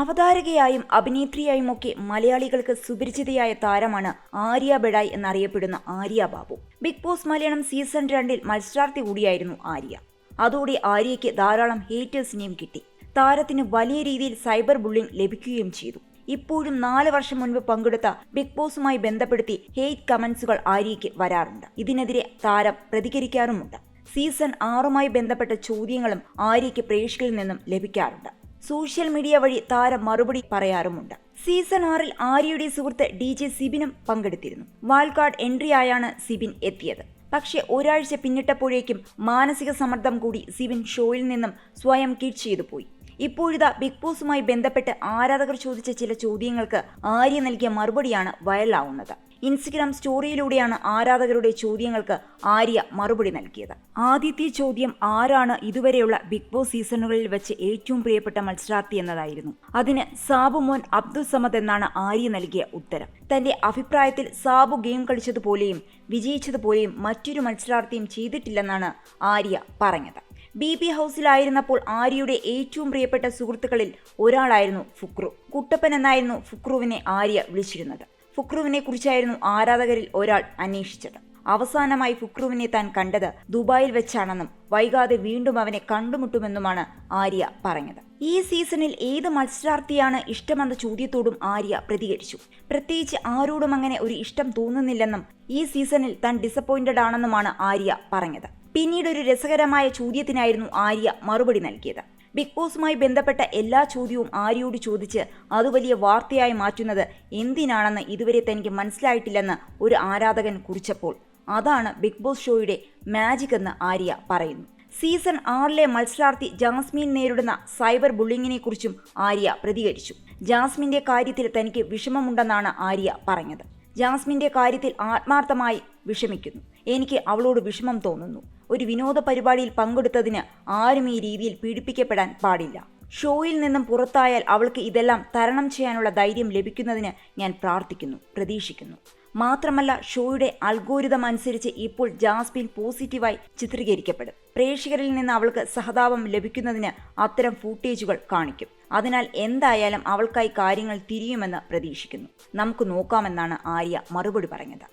അവതാരകയായും അഭിനേത്രിയായും ഒക്കെ മലയാളികൾക്ക് സുപരിചിതയായ താരമാണ് ആര്യ ബെഡായ് എന്നറിയപ്പെടുന്ന Arya Babu. Big Boss Malayalam season രണ്ടിൽ മത്സരാർത്ഥി കൂടിയായിരുന്നു ആര്യ. അതോടെ ആര്യയ്ക്ക് ധാരാളം ഹേറ്റേഴ്സിനെയും കിട്ടി. താരത്തിന് വലിയ രീതിയിൽ സൈബർ ബുള്ളിംഗ് ലഭിക്കുകയും ചെയ്തു. ഇപ്പോഴും നാല് വർഷം മുൻപ് പങ്കെടുത്ത ബിഗ് ബോസുമായി ബന്ധപ്പെടുത്തി ഹെയ്റ്റ് കമന്റ്സുകൾ ആര്യയ്ക്ക് വരാറുണ്ട്. ഇതിനെതിരെ താരം പ്രതികരിക്കാറുമുണ്ട്. സീസൺ ആറുമായി ബന്ധപ്പെട്ട ചോദ്യങ്ങളും ആര്യയ്ക്ക് പ്രേക്ഷകരിൽ നിന്നും ലഭിക്കാറുണ്ട്. സോഷ്യൽ മീഡിയ വഴി താരം മറുപടി പറയാറുമുണ്ട്. സീസൺ ആറിൽ ആര്യയുടെ സുഹൃത്ത് ഡി ജെ സിബിനും പങ്കെടുത്തിരുന്നു. വാൽകാർഡ് എൻട്രി ആയാണ് സിബിൻ എത്തിയത്. പക്ഷേ ഒരാഴ്ച പിന്നിട്ടപ്പോഴേക്കും മാനസിക സമ്മർദ്ദം കൂടി സിബിൻ ഷോയിൽ നിന്നും സ്വയം കിഡ് ചെയ്തു പോയി. ഇപ്പോഴിതാ ബിഗ് ബോസുമായി ബന്ധപ്പെട്ട് ആരാധകർ ചോദിച്ച ചില ചോദ്യങ്ങൾക്ക് ആര്യ നൽകിയ മറുപടിയാണ് വൈറലാവുന്നത്. ഇൻസ്റ്റഗ്രാം സ്റ്റോറിയിലൂടെയാണ് ആരാധകരുടെ ചോദ്യങ്ങൾക്ക് ആര്യ മറുപടി നൽകിയത്. ആദ്യത്തെ ചോദ്യം ആരാണ് ഇതുവരെയുള്ള ബിഗ് ബോസ് സീസണുകളിൽ വെച്ച് ഏറ്റവും പ്രിയപ്പെട്ട മത്സരാർത്ഥി എന്നതായിരുന്നു. അതിന് സാബു മോൻ അബ്ദുൾ സമദ് എന്നാണ് ആര്യ നൽകിയ ഉത്തരം. തന്റെ അഭിപ്രായത്തിൽ സാബു ഗെയിം കളിച്ചതുപോലെയും വിജയിച്ചതുപോലെയും മറ്റൊരു മത്സരാർത്ഥിയും ചെയ്തിട്ടില്ലെന്നാണ് ആര്യ പറഞ്ഞത്. ബി പി ഹൗസിലായിരുന്നപ്പോൾ ആര്യയുടെ ഏറ്റവും പ്രിയപ്പെട്ട സുഹൃത്തുക്കളിൽ ഒരാളായിരുന്നു ഫുക്രു. കുട്ടപ്പൻ എന്നായിരുന്നു ഫുക്രുവിനെ ആര്യ വിളിച്ചിരുന്നത്. ഫുക്രുവിനെ കുറിച്ചായിരുന്നു ആരാധകരിൽ ഒരാൾ അന്വേഷിച്ചത്. അവസാനമായി ഫുക്രുവിനെ താൻ കണ്ടത് ദുബായിൽ വെച്ചാണെന്നും വൈകാതെ വീണ്ടും അവനെ കണ്ടുമുട്ടുമെന്നുമാണ് ആര്യ പറഞ്ഞത്. ഈ സീസണിൽ ഏത് മത്സരാർത്ഥിയാണ് ഇഷ്ടമെന്ന ചോദ്യത്തോടും ആര്യ പ്രതികരിച്ചു. പ്രത്യേകിച്ച് ആരോടും അങ്ങനെ ഒരു ഇഷ്ടം തോന്നുന്നില്ലെന്നും ഈ സീസണിൽ താൻ ഡിസപ്പോയിന്റഡ് ആണെന്നുമാണ് ആര്യ പറഞ്ഞത്. പിന്നീട് ഒരു രസകരമായ ചോദ്യത്തിനായിരുന്നു ആര്യ മറുപടി നൽകിയത്. ബിഗ് ബോസുമായി ബന്ധപ്പെട്ട എല്ലാ ചോദ്യവും ആര്യയോട് ചോദിച്ച് അത് വലിയ വാർത്തയായി മാറ്റുന്നത് എന്തിനാണെന്ന് ഇതുവരെ തനിക്ക് മനസ്സിലായിട്ടില്ലെന്ന് ഒരു ആരാധകൻ കുറിച്ചപ്പോൾ. അതാണ് ബിഗ് ബോസ് ഷോയുടെ മാജിക് എന്ന് ആര്യ പറയുന്നു. സീസൺ ആറിലെ മത്സരാർത്ഥി ജാസ്മിൻ നേരിടുന്ന സൈബർ ബുള്ളിങ്ങിനെ കുറിച്ചും ആര്യ പ്രതികരിച്ചു. ജാസ്മിന്റെ കാര്യത്തിൽ തനിക്ക് വിഷമമുണ്ടെന്നാണ് ആര്യ പറഞ്ഞത്. ജാസ്മിന്റെ കാര്യത്തിൽ ആത്മാർത്ഥമായി വിഷമിക്കുന്നു. എനിക്ക് അവളോട് വിഷമം തോന്നുന്നു. ഒരു വിനോദ പരിപാടിയിൽ പങ്കെടുത്തതിന് ആരും ഈ രീതിയിൽ പീഡിപ്പിക്കപ്പെടാൻ പാടില്ല. ഷോയിൽ നിന്നും പുറത്തായാൽ അവൾക്ക് ഇതെല്ലാം തരണം ചെയ്യാനുള്ള ധൈര്യം ലഭിക്കുന്നതിന് ഞാൻ പ്രാർത്ഥിക്കുന്നു പ്രതീക്ഷിക്കുന്നു. മാത്രമല്ല ഷോയുടെ അൽഗോരിതം അനുസരിച്ച് ഇപ്പോൾ ജാസ്മിൻ പോസിറ്റീവായി ചിത്രീകരിക്കപ്പെടും. പ്രേക്ഷകരിൽ നിന്ന് അവൾക്ക് സഹതാപം ലഭിക്കുന്നതിന് അത്തരം ഫൂട്ടേജുകൾ കാണിക്കും. അതിനാൽ എന്തായാലും അവൾക്കായി കാര്യങ്ങൾ തിരിയുമെന്ന് പ്രതീക്ഷിക്കുന്നു. നമുക്ക് നോക്കാമെന്നാണ് ആര്യ മറുപടി പറഞ്ഞത്.